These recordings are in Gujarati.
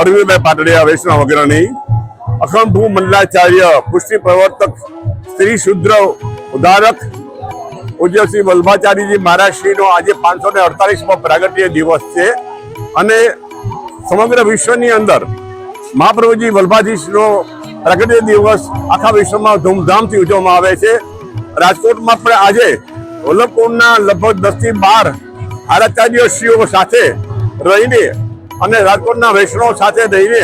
અરવિંદભાઈ પાટડિયા, વૈષ્ણવ અગ્રણી અખંડ ભૂ મંડલાચાર્ય પુષ્ટિ પ્રવર્તક સ્ત્રી શુદ્ર ઉદારક પૂજ્ય શ્રી વલ્ભાચાર્યજી મહારાજશ્રીનો આજે પાંચસો ને અડતાલીસમો પ્રાગટ્ય દિવસ છે. અને સમગ્ર વિશ્વની અંદર મહાપ્રભુજી વલ્ભાજીનો પ્રાગટ્ય દિવસ આખા વિશ્વમાં ધૂમધામથી ઉજવવામાં આવે છે. રાજકોટમાં પણ આજે વલ્લભકુંડના લગભગ દસથી બાર આરાચાર્યશ્રીઓ સાથે રહીને અને રાજકોટના વૈષ્ણવ સાથે રહીને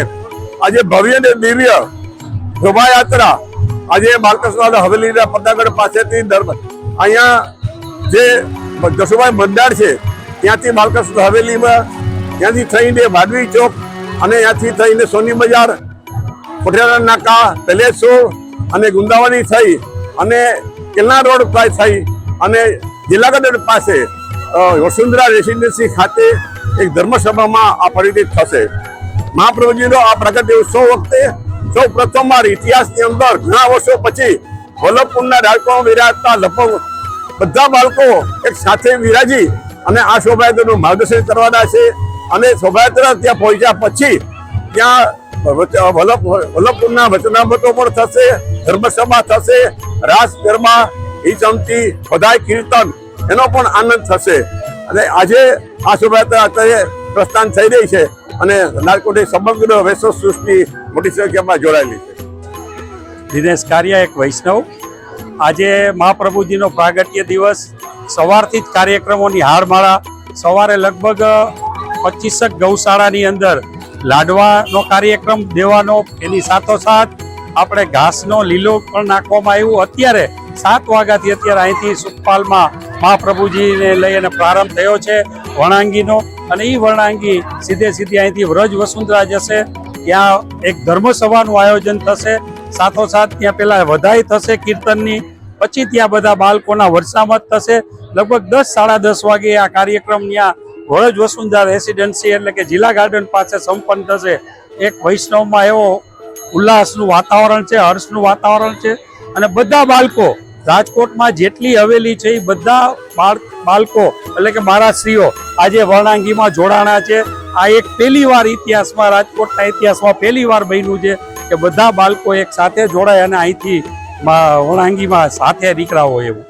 આજે ભવ્ય ને દિવ્ય શોભાયાત્રા આજે બાલકૃષ્ણ હવેલીના પતાગઢ પાસેથી અહીંયા જે જશુભાઈ મંદાર છે, ત્યાંથી બાલકૃષ્ણ હવેલીમાં ત્યાંથી થઈને વાડવી ચોક અને ત્યાંથી થઈને સોની બજાર કોઠિયારા નાકા પેલેસો અને ગુંદાવાની થઈ અને કિલ્લા રોડ થઈ અને જિલ્લા કલેક્ટર પાસે વસુંધરા રેસિડેન્સી ખાતે એક ધર્મસભામાં આ પરિણિત થશે. મહાપ્રભુજીનો આ પ્રગટ ઉત્સવ વખતે સૌ પ્રથમવાર ઇતિહાસની અંદર ઘણા વર્ષો પછી વલ્લભપુરના રાજકોમાં વિરાજતા લગભગ બધા બાળકો એક સાથે વિરાજી અને આ શોભાયાત્રાનું માર્ગદર્શન કરવાના છે. અને શોભાયાત્રા ત્યાં પહોંચ્યા પછી ત્યાં વલ્લભપુરના વચનામતો પણ થશે, ધર્મસભા થશે, રાસ ગરબા ઈ ચમચી બધાય કીર્તન એનો પણ આનંદ થશે. અને આજે આ શોભાયાત્રા અત્યારે પ્રસ્થાન થઈ રહી છે અને રાજકોટની સમગ્ર વૈષ્ણવ સૃષ્ટિ મોટી સંખ્યામાં જોડાયેલી છે. દિનેશ કારિયા, એક વૈષ્ણવ. આજે મહાપ્રભુજીનો પ્રાગટ્ય દિવસ. સવારથી જ કાર્યક્રમોની હારમાળા. સવારે લગભગ પચીસક ગૌશાળાની અંદર લાડવાનો કાર્યક્રમ દેવાનો. એની સાથોસાથ આપણે ઘાસનો લીલો પણ નાખવામાં આવ્યું. અત્યારે સાત વાગ્યાથી અત્યારે અહીંથી સુખપાલમાં મહાપ્રભુજીને લઈ અને પ્રારંભ થયો છે વણાંગીનો. અને એ વણાંગી સીધે સીધી અહીંથી વ્રજ વસુંધરા જશે. ત્યાં એક ધર્મસભાનું આયોજન થશે. સાથોસાથ ત્યાં પહેલાં વધાઈ થશે કીર્તનની. પછી ત્યાં બધા બાળકોના વરસામત થશે. લગભગ દસ, સાડા દસ વાગે આ કાર્યક્રમ ત્યાં વરજ વસુંધરા રેસિડેન્સી એટલે કે જિલ્લા ગાર્ડન પાસે સંપન્ન થશે. એક વૈષ્ણવમાં એવો ઉલ્લાસનું વાતાવરણ છે, હર્ષનું વાતાવરણ છે. અને બધા બાળકો રાજકોટમાં જેટલી હવેલી છે એ બધા બાળ, બાળકો એટલે કે મારા સ્ત્રીઓ આજે વર્ણાંગીમાં જોડાણા છે. આ એક પહેલી વાર ઇતિહાસમાં, રાજકોટના ઇતિહાસમાં પહેલી વાર બન્યું છે કે બધા બાળકો એક સાથે જોડાય અને અહીંથી મા- વણાંગીમાં સાથે નીકળાવો એવું.